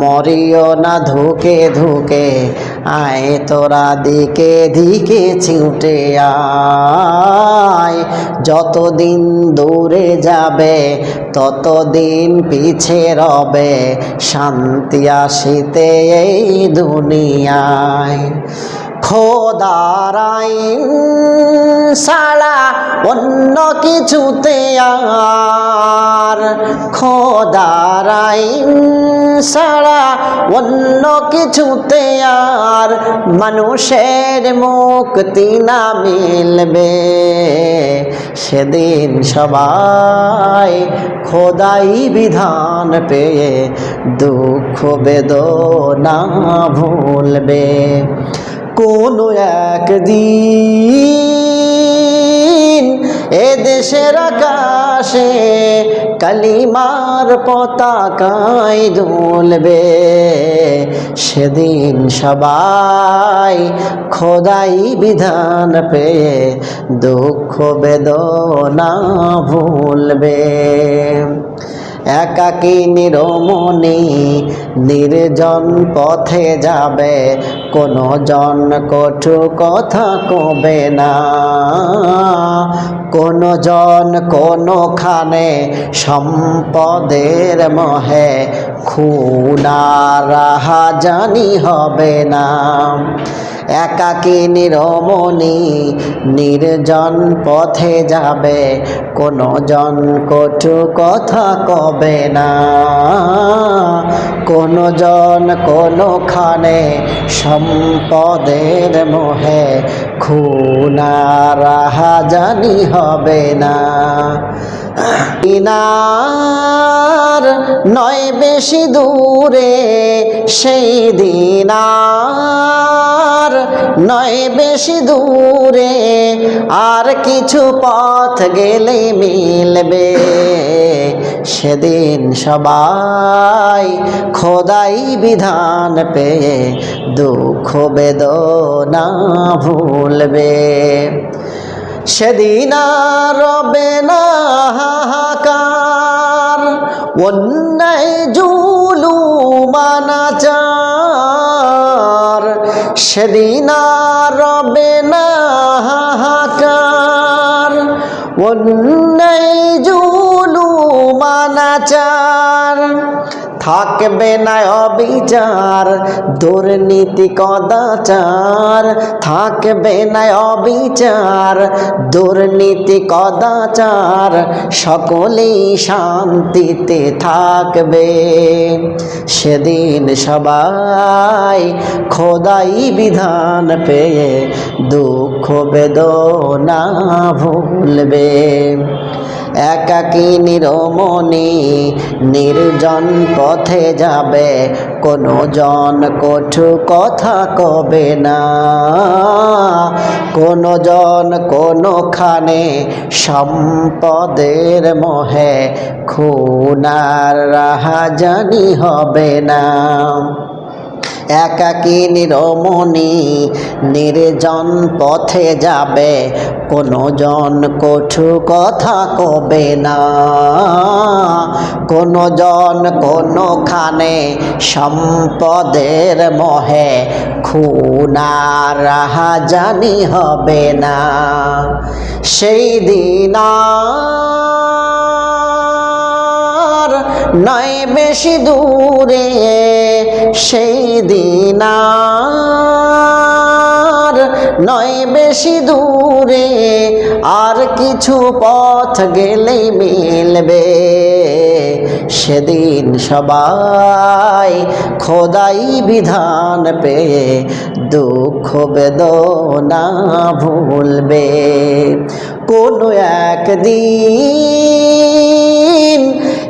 মরিও না ধুকে ধুকে, আয় তোরা দিকে দিকে ছুটে আয়। যতদিন দূরে যাবে, ততদিন পিছে রবে, শান্তি আসিতে এই দুনিয়ায়। খোদার আইন অন্য কিছুতে আর। খোদার আইন ছাড়া অন্য কিছুতে আর মানুষের মুক্তি না মিলবে। সেদিন সবাই খোদাই বিধান পেয়ে দুঃখ, বেদনা ভুলবে। কোন একদিন এ দেশের আকাশে কালিমার পতাকায় দুলবে সেদিন সবাই খোদাই বিধান পেয়ে দুঃখ বেদনা ভুলবে। একাকী নিরমণি নির্জন পথে যাবে কোনো জন কঠু কথা কবে না। কোনো জন কোনোখানে সম্পদের মহে খুনারাহা জানি হবে না। একাকী নিরমণি নির্জন পথে যাবে, কোনো জন কটু কথা কবে না। কোনো জন কোনোখানে সম্পদের মোহে খুনারাহা জানি হবে না। দিনার নয় বেশি দূরে, সেই দিনার নয় বেশি দূরে। আর কিছু পথ গেলে মিলবে, সেদিন সবাই খোদাই বিধান পেয়ে দুঃখ বেদনা ভুলবে। সেদিন আর রবে না অন্যায় জুলু মানাচার সেদিন রবে না হাহাকার। বন্যায় জুলু মানাচার থাকবে না অবিচার, দুর্নীতি কদাচার থাকবে না অবিচার, দুর্নীতি কদাচার সকলেই শান্তিতে থাকবে। সেদিন সবাই খোদাই বিধান পেয়ে দুঃখ বেদনা ভুলবে। একাকী নিরমণি নির্জন পথে যাবে কোনো জন কঠু কথা কবে না। কোনো জন কোনোখানে সম্পদের মোহে খুনার রাহা জানি হবে না। একাকী নিরমণি নির্জন পথে যাবে কোনো জন কঠু কথা কবে না। কোনো জন কোনোখানে সম্পদের মহে খুনার জানি হবে না। সেই দিন নয় বেশি দূরে সেই দিন নয় বেশি দূরে আর কিছু পথ গেলেই মিলবে। সেদিন সবাই খোদাই বিধান পেয়ে দুঃখ বেদনা ভুলবে। কোনো একদিন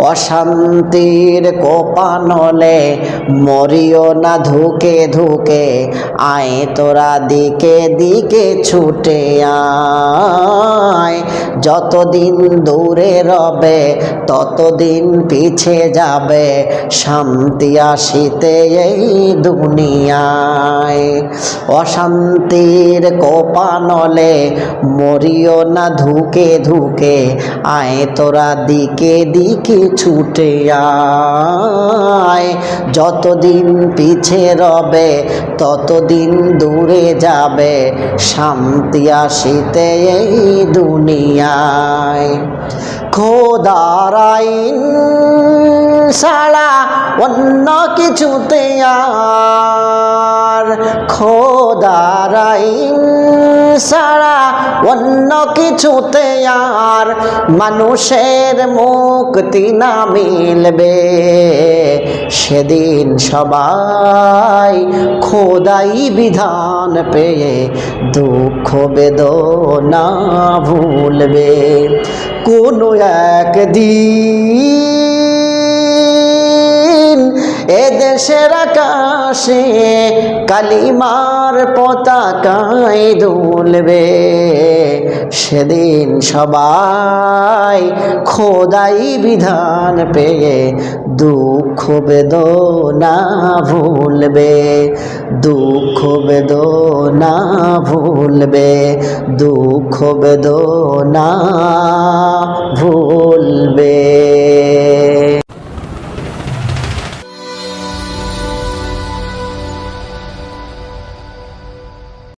অশান্তির কোপানলে মরিও না, ধুকে ধুকে, আয় তোরা দিকে দিকে ছুটে আয়। যতদিন দূরে রবে, ততদিন পিছে যাবে, শান্তি আসিতে এই দুনিয়ায়। অশান্তির কোপানলে মরিও না, ধুকে ধুকে, আয় তোরা দিকে দিকে ছুটে আয়। যতদিন পিছে রবে, ততদিন দূরে যাবে। শান্তি আসিতে এই দুনিয়ায়। খোদার আইন ছাড়া অন্য কিছুতে আর। খোদার আইন ছাড়া অন্য কিছুতে আর মানুষের মুক্তি না মিলবে। সেদিন সবাই খোদাই বিধান পেয়ে দুঃখ বেদনা ভুলবে। কোনো একদিন এ দেশের আকাশে কালিমার পতাকায় দুলবে। সেদিন সবাই খোদাই বিধান পেয়ে দুঃখ বেদনা ভুলবে, দুঃখ বেদনা ভুলবে, দুঃখ বেদনা ভুলবে।